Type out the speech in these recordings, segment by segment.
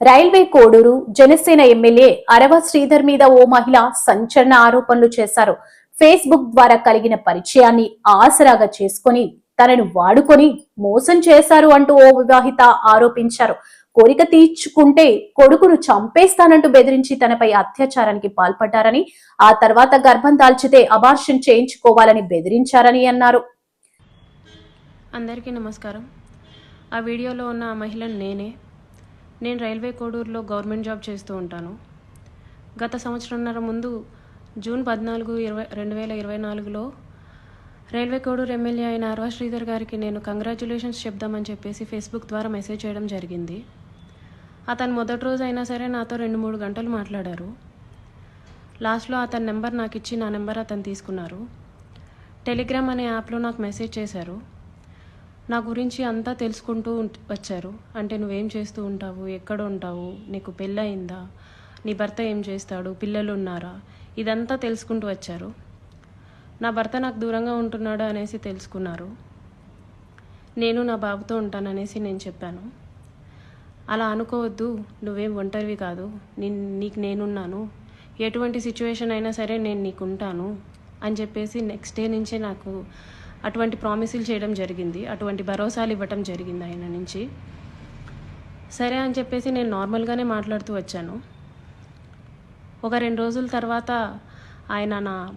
Railway Koduru Janasena MLA Arava Sridhar మీద ఓ మహిళ సంచలన ఆరోపణలు చేశారు. ఫేస్బుక్ ద్వారా కలిగిన పరిచయాన్ని ఆసరాగా చేసుకొని తనను వాడుకొని మోసం చేశారు అంటూ ఓ వివాహిత ఆరోపించారు. కోరిక తీర్చుకుంటే కొడుకును చంపేస్తానంటూ బెదిరించి తనపై అత్యాచారానికి పాల్పడ్డారని ఆ తర్వాత గర్భం దాల్చితే అబార్షన్ చేయించుకోవాలని బెదిరించారని అన్నారు. అందరికీ నమస్కారం. ఆ వీడియోలో ఉన్న ఆ మహిళను నేనే నేను రైల్వే కోడూరులో గవర్నమెంట్ జాబ్ చేస్తూ ఉంటాను. గత సంవత్సరంన్నర ముందు జూన్ పద్నాలుగు ఇరవై రెండు వేల ఇరవై నాలుగులో రైల్వే కోడూరు ఎమ్మెల్యే అయిన అర్వా శ్రీధర్ గారికి నేను కంగ్రాచులేషన్స్ చెప్దామని చెప్పేసి ఫేస్బుక్ ద్వారా మెసేజ్ చేయడం జరిగింది. అతను మొదటి రోజు అయినా సరే నాతో రెండు మూడు గంటలు మాట్లాడారు. లాస్ట్లో అతని నెంబర్ నాకు ఇచ్చి నా నెంబర్ అతను తీసుకున్నారు. టెలిగ్రామ్ అనే యాప్లో నాకు మెసేజ్ చేశారు. నా గురించి అంతా తెలుసుకుంటూ వచ్చారు. అంటే నువ్వేం చేస్తూ ఉంటావు? ఎక్కడ ఉంటావు? నీకు పెళ్ళయిందా? నీ భర్త ఏం చేస్తాడు? పిల్లలు ఉన్నారా ఇదంతా తెలుసుకుంటూ వచ్చారు. నా భర్త నాకు దూరంగా ఉంటున్నాడు అనేసి తెలుసుకున్నారు. నేను నా బాబుతో ఉంటాననేసి నేను చెప్పాను. అలా అనుకోవద్దు. నువ్వేం ఒంటరివి కాదు. నీ నీకు నేనున్నాను. ఎటువంటి సిచ్యువేషన్ అయినా సరే నేను నీకు ఉంటాను అని చెప్పేసి నెక్స్ట్ డే నుంచే నాకు అటువంటి ప్రామిసులు చేయడం జరిగింది. అటువంటి భరోసాలు ఇవ్వటం జరిగింది ఆయన నుంచి. సరే అని చెప్పేసి నేను నార్మల్గానే మాట్లాడుతూ వచ్చాను. ఒక రెండు రోజుల తర్వాత ఆయన నా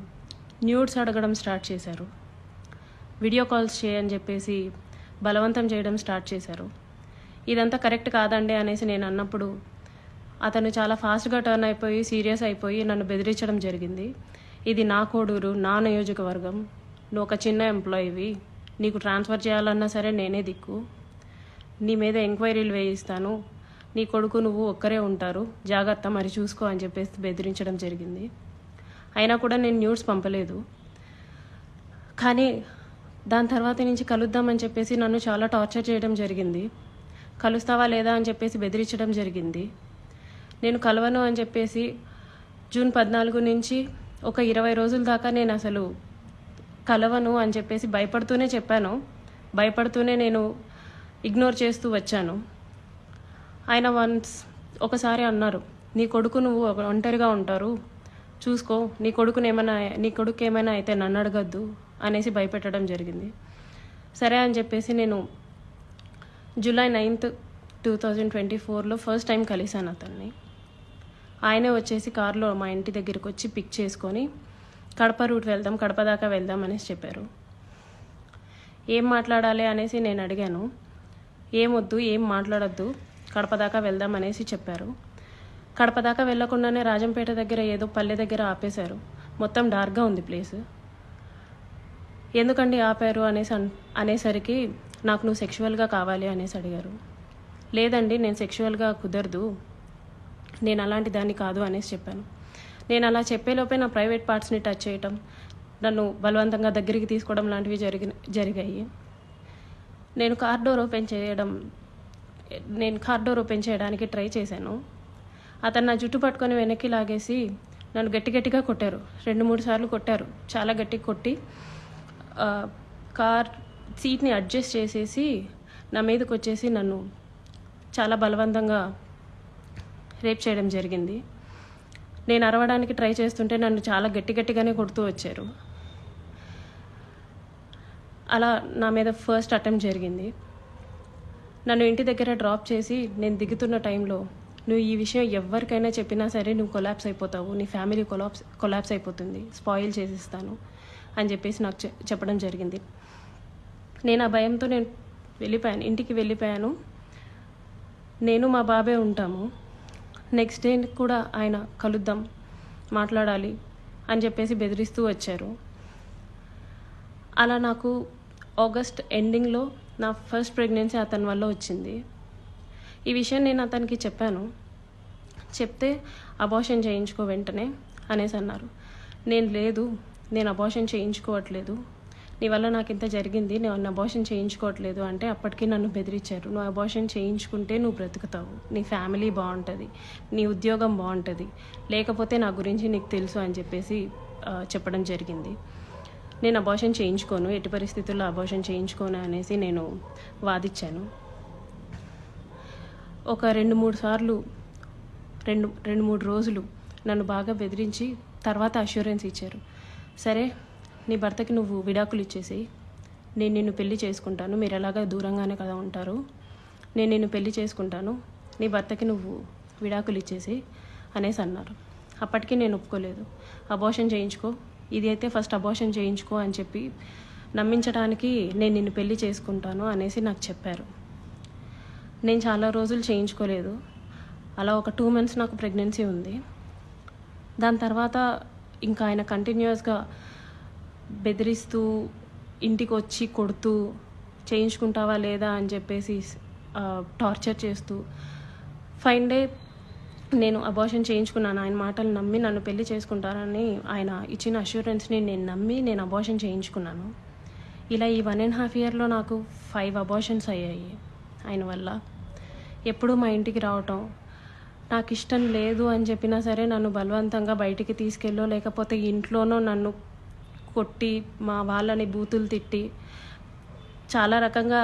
న్యూడ్స్ అడగడం స్టార్ట్ చేశారు. వీడియో కాల్స్ చేయని చెప్పేసి బలవంతం చేయడం స్టార్ట్ చేశారు. ఇదంతా కరెక్ట్ కాదండి అనేసి నేను అన్నప్పుడు అతను చాలా ఫాస్ట్గా టర్న్ అయిపోయి సీరియస్ అయిపోయి నన్ను బెదిరించడం జరిగింది. ఇది నా కోడూరు నా నియోజకవర్గం. నువ్వు ఒక చిన్న ఎంప్లాయీవి నీకు ట్రాన్స్ఫర్ చేయాలన్నా సరే నేనే దిక్కు. నీ మీద ఎంక్వైరీలు వేయిస్తాను. నీ కొడుకు నువ్వు ఒక్కరే ఉంటారు. జాగ్రత్త మరి చూసుకో అని చెప్పేసి బెదిరించడం జరిగింది. అయినా కూడా నేను న్యూస్ పంపలేదు. కానీ దాని తర్వాత నుంచి కలుద్దామని చెప్పేసి నన్ను చాలా టార్చర్ చేయడం జరిగింది. కలుస్తావా లేదా అని చెప్పేసి బెదిరించడం జరిగింది. నేను కలవను అని చెప్పేసి జూన్ పద్నాలుగు నుంచి ఒక ఇరవై రోజుల దాకా నేను అసలు కలవను అని చెప్పేసి భయపడుతూనే చెప్పాను. భయపడుతూనే నేను ఇగ్నోర్ చేస్తూ వచ్చాను. ఆయన వన్స్ ఒకసారి అన్నారు నీ కొడుకు నువ్వు ఒంటరిగా ఉంటారు. చూసుకో నీ కొడుకుని ఏమైనా నీ కొడుకు ఏమైనా అయితే నన్ను అడగద్దు అనేసి భయపెట్టడం జరిగింది. సరే అని చెప్పేసి నేను July ninth two thousand twenty ఫోర్లో ఫస్ట్ టైం కలిశాను అతన్ని. ఆయనే వచ్చేసి కారులో మా ఇంటి దగ్గరికి వచ్చి పిక్ చేసుకొని కడప రూట్ వెళ్దాం కడప దాకా వెళ్దాం అనేసి చెప్పారు. ఏం మాట్లాడాలి అనేసి నేను అడిగాను. ఏమొద్దు ఏం మాట్లాడొద్దు కడప దాకా వెళ్దాం అనేసి చెప్పారు. కడప దాకా వెళ్ళకుండానే రాజంపేట దగ్గర ఏదో పల్లె దగ్గర ఆపేశారు. మొత్తం డార్క్గా ఉంది ప్లేస్. ఎందుకండి ఆపారు అనేసి అన్ అనేసరికి నాకు నువ్వు సెక్షువల్గా కావాలి అనేసి అడిగారు. లేదండి నేను సెక్షువల్గా కుదరదు. నేను అలాంటి దాన్ని కాదు అనేసి చెప్పాను. నేను అలా చెప్పేలోపే నా ప్రైవేట్ పార్ట్స్ని టచ్ చేయటం నన్ను బలవంతంగా దగ్గరికి తీసుకోవడం లాంటివి జరిగి జరిగాయి. నేను కార్ డోర్ ఓపెన్ చేయడం నేను కార్ డోర్ ఓపెన్ చేయడానికి ట్రై చేశాను. అతను నా జుట్టు పట్టుకొని వెనక్కి లాగేసి నన్ను గట్టి గట్టిగా కొట్టారు. రెండు మూడు సార్లు కొట్టారు. చాలా గట్టిగా కొట్టి కార్ సీట్ని అడ్జస్ట్ చేసేసి నా మీదకి వచ్చేసి నన్ను చాలా బలవంతంగా రేప్ చేయడం జరిగింది. నేను అరవడానికి ట్రై చేస్తుంటే నన్ను చాలా గట్టి గట్టిగానే కొడుతూ వచ్చారు. అలా నా మీద ఫస్ట్ అటెంప్ట్ జరిగింది. నన్ను ఇంటి దగ్గర డ్రాప్ చేసి నేను దిగుతున్న టైంలో నువ్వు ఈ విషయం ఎవరికైనా చెప్పినా సరే నువ్వు కొలాప్స్ అయిపోతావు. నీ ఫ్యామిలీ కొలాప్స్ కొలాప్స్ అయిపోతుంది. స్పాయిల్ చేసిస్తాను. అని చెప్పేసి నాకు చె- చెప్పడం జరిగింది. నేను ఆ భయంతో నేను వెళ్ళిపోయాను ఇంటికి వెళ్ళిపోయాను. నేను మా బాబే ఉంటాము. నెక్స్ట్ డే కూడా ఆయన కలుద్దాం మాట్లాడాలి అని చెప్పేసి బెదిరిస్తూ వచ్చారు. అలా నాకు ఆగస్ట్ ఎండింగ్లో నా ఫస్ట్ ప్రెగ్నెన్సీ అతని వల్ల వచ్చింది. ఈ విషయం నేను అతనికి చెప్పాను. చెప్తే అబార్షన్ చేయించుకో వెంటనే అనేసి అన్నారు. నేను లేదు నేను అబార్షన్ చేయించుకోవట్లేదు. నీ వల్ల నాకు ఇంత జరిగింది నేను అబార్షన్ చేయించుకోవట్లేదు అంటే అప్పటికీ నన్ను బెదిరించారు. నువ్వు అబార్షన్ చేయించుకుంటే నువ్వు బ్రతుకుతావు. నీ ఫ్యామిలీ బాగుంటుంది నీ ఉద్యోగం బాగుంటుంది లేకపోతే నా గురించి నీకు తెలుసు అని చెప్పేసి చెప్పడం జరిగింది. నేను అబార్షన్ చేయించుకోను ఎట్టి పరిస్థితుల్లో అబార్షన్ చేయించుకోను అనేసి నేను వాదిచ్చాను. ఒక రెండు మూడు సార్లు రెండు రెండు మూడు రోజులు నన్ను బాగా బెదిరించి తర్వాత అష్యూరెన్స్ ఇచ్చారు. సరే నీ భర్తకి నువ్వు విడాకులు ఇచ్చేసి నేను నిన్ను పెళ్ళి చేసుకుంటాను. మీరు ఎలాగా దూరంగానే కదా ఉంటారు. నేను నిన్ను పెళ్ళి చేసుకుంటాను. నీ భర్తకి నువ్వు విడాకులు ఇచ్చేసి అనేసి అన్నారు. అప్పటికి నేను ఒప్పుకోలేదు. అబోషన్ చేయించుకో. ఇది అయితే ఫస్ట్ అబోషన్ చేయించుకో అని చెప్పి నమ్మించడానికి నేను నిన్ను పెళ్ళి చేసుకుంటాను అనేసి నాకు చెప్పారు. నేను చాలా రోజులు చేయించుకోలేదు. అలా ఒక టూ మంత్స్ నాకు ప్రెగ్నెన్సీ ఉంది. దాని తర్వాత ఇంకా ఆయన కంటిన్యూస్గా బెదిరిస్తూ ఇంటికి వచ్చి కొడుతూ చేయించుకుంటావా లేదా అని చెప్పేసి టార్చర్ చేస్తూ ఫైన్ డే నేను అబార్షన్ చేయించుకున్నాను. ఆయన మాటలు నమ్మి నన్ను పెళ్ళి చేసుకుంటారని ఆయన ఇచ్చిన అష్యూరెన్స్ని నేను నమ్మి నేను అబార్షన్ చేయించుకున్నాను. ఇలా ఈ వన్ అండ్ హాఫ్ ఇయర్లో నాకు ఫైవ్ అబార్షన్స్ అయ్యాయి ఆయన వల్ల. ఎప్పుడూ మా ఇంటికి రావటం నాకు ఇష్టం లేదు అని చెప్పినా సరే నన్ను బలవంతంగా బయటికి తీసుకెళ్ళో లేకపోతే ఇంట్లోనో నన్ను కొట్టి మా వాళ్ళని బూతులు తిట్టి చాలా రకంగా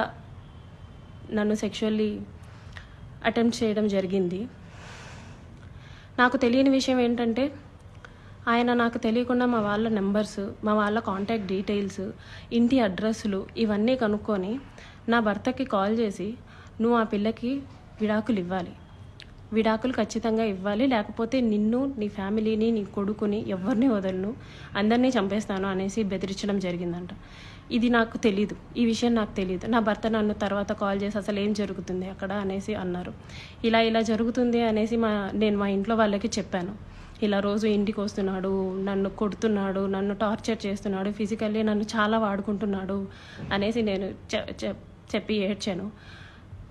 నన్ను సెక్షువల్లీ అటెంప్ట్ చేయడం జరిగింది. నాకు తెలియని విషయం ఏంటంటే ఆయన నాకు తెలియకుండా మా వాళ్ళ నెంబర్స్ మా వాళ్ళ కాంటాక్ట్ డీటెయిల్స్ ఇంటి అడ్రస్లు ఇవన్నీ కనుక్కొని నా భర్తకి కాల్ చేసి నువ్వు ఆ పిల్లకి విడాకులు ఇవ్వాలి. విడాకులు ఖచ్చితంగా ఇవ్వాలి. లేకపోతే నిన్ను నీ ఫ్యామిలీని నీ కొడుకుని ఎవరిని వదలను అందరినీ చంపేస్తాను అనేసి బెదిరించడం జరిగిందంట. ఇది నాకు తెలీదు. ఈ విషయం నాకు తెలియదు నా భర్త నన్ను తర్వాత కాల్ చేసి అసలు ఏం జరుగుతుంది అక్కడ అనేసి అన్నారు. ఇలా ఇలా జరుగుతుంది అనేసి మా నేను మా ఇంట్లో వాళ్ళకి చెప్పాను. ఇలా రోజు ఇంటికి వస్తున్నాడు నన్ను కొడుతున్నాడు నన్ను టార్చర్ చేస్తున్నాడు ఫిజికల్లీ నన్ను చాలా వాడుకుంటున్నాడు అనేసి నేను చె- చెప్పి ఏడ్చాను.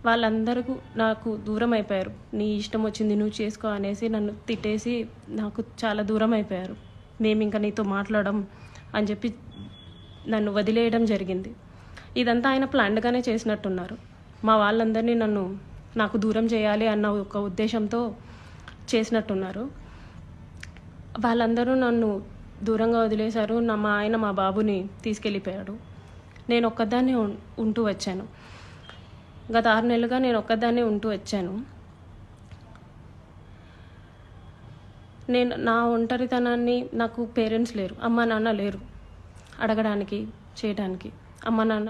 వాళ్ళందరూ నాకు దూరం అయిపోయారు నీ ఇష్టం వచ్చింది నువ్వు చేసుకో అనేసి నన్ను తిట్టేసి నాకు చాలా దూరం అయిపోయారు మేము ఇంకా నీతో మాట్లాడడం అని చెప్పి నన్ను వదిలేయడం జరిగింది. ఇదంతా ఆయన ప్లాన్డ్గానే చేసినట్టున్నారు. మా వాళ్ళందరినీ నన్ను నాకు దూరం చేయాలి అన్న ఒక ఉద్దేశంతో చేసినట్టున్నారు. వాళ్ళందరూ నన్ను దూరంగా వదిలేశారు. నా మా ఆయన మా బాబుని తీసుకెళ్ళిపోయాడు. నేను ఒక్కదాన్నే ఉంటూ వచ్చాను. గత ఆరు నెలలుగా నేను ఒక్కదాన్నే ఉంటూ వచ్చాను. నేను నా ఒంటరితనాన్ని నాకు పేరెంట్స్ లేరు అమ్మ నాన్న లేరు. అడగడానికి చేయడానికి అమ్మ నాన్న